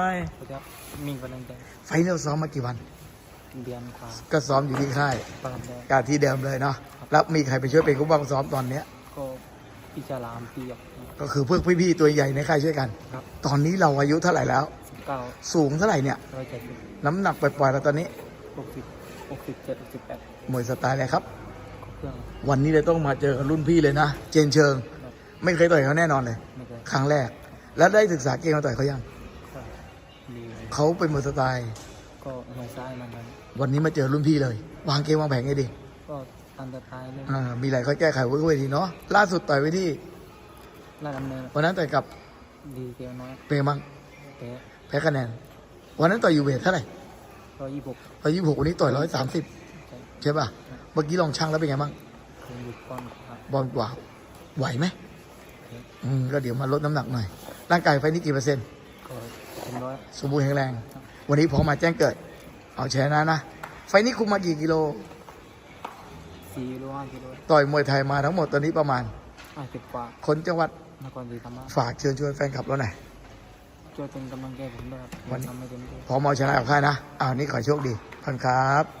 ใช่สวัสดีครับมีกำลังใจไฟล์เราซ้อมมากี่วัน เดือนกว่า ก็ซ้อมอยู่ที่ค่ายประกันแดงการที่เดิมเลยเนาะ แล้วมีใครไปช่วยเป็นผู้บังซ้อมตอนเนี้ย ก็พิจารามปีหยกก็คือพวกพี่ๆตัวใหญ่ในค่ายช่วยกัน ครับ ตอนนี้เราอายุเท่าไหร่แล้ว สิบเก้าสูงเท่าไหร่เนี่ย ร้อยเจ็ดสิบน้ำหนักปล่อยๆเราตอนนี้ หกสิบหกสิบเจ็ดหกสิบแปดมวยสไตล์อะไรครับครบเครื่องวันนี้เลยต้องมาเจอกับรุ่นพี่เลยนะ เจนเชิง ครับไม่เคยต่อยเขาแน่นอนเลย ไม่เคยครั้งแรก แล้วได้ศึกษาเกมมาต่อยเขายังก็ ดีเขาเป็นมวยสไตล์ก็หัวซ้ายมันมันวันนี้มาเจอรุ่นพี่เลย วางเกมวางแผนไงดีก็ตันตะท้ายเลยอ่ามีอะไรเขาแก้ไขไว้ด้วยทีเนาะล่าสุดต่อยไปที่ลาดดำเนินวันนั้นต่อยกับดีเกียวน้อยเป็นไงบ้างแพ้แพ้คะแนน วันนั้นต่อยอยู่เวทเท่าไหร่ร้อยยี่สิบหกต่อยยี่หกวันนี้ต่อยร้อยสามสิบใช่ใช่ป่ะเมื่อกี้ลองช่างแล้วเป็นไงบ้างคงหยุดก่อนครับบอลกว่าไหวไหมอืมก็เดี๋ยวมาลดน้ำหนักหน่อยร่างกายไฟนี้กี่เปอร์เซ็นต์ก็เป็นร้อย สมบูรณ์แข็งแรง วันนี้พอมาแจ้งเกิด เอาชนะนะ ไฟนี้คุมมากี่กิโลสี่กิโลห้ากิโลต่อยมวยไทยมาทั้งหมดตอนนี้ประมาณห้าสิบกว่าคนจังหวัดนครศรีธรรมราชฝากเชิญชวนแฟนคลับเราหน่อยช่วยเป็นกำลังใจผมด้วยครับวันทำให้เต็มที่พอมาเอาชนะกับค่ายนะอ้าวนี่ขอโชคดีพันครับ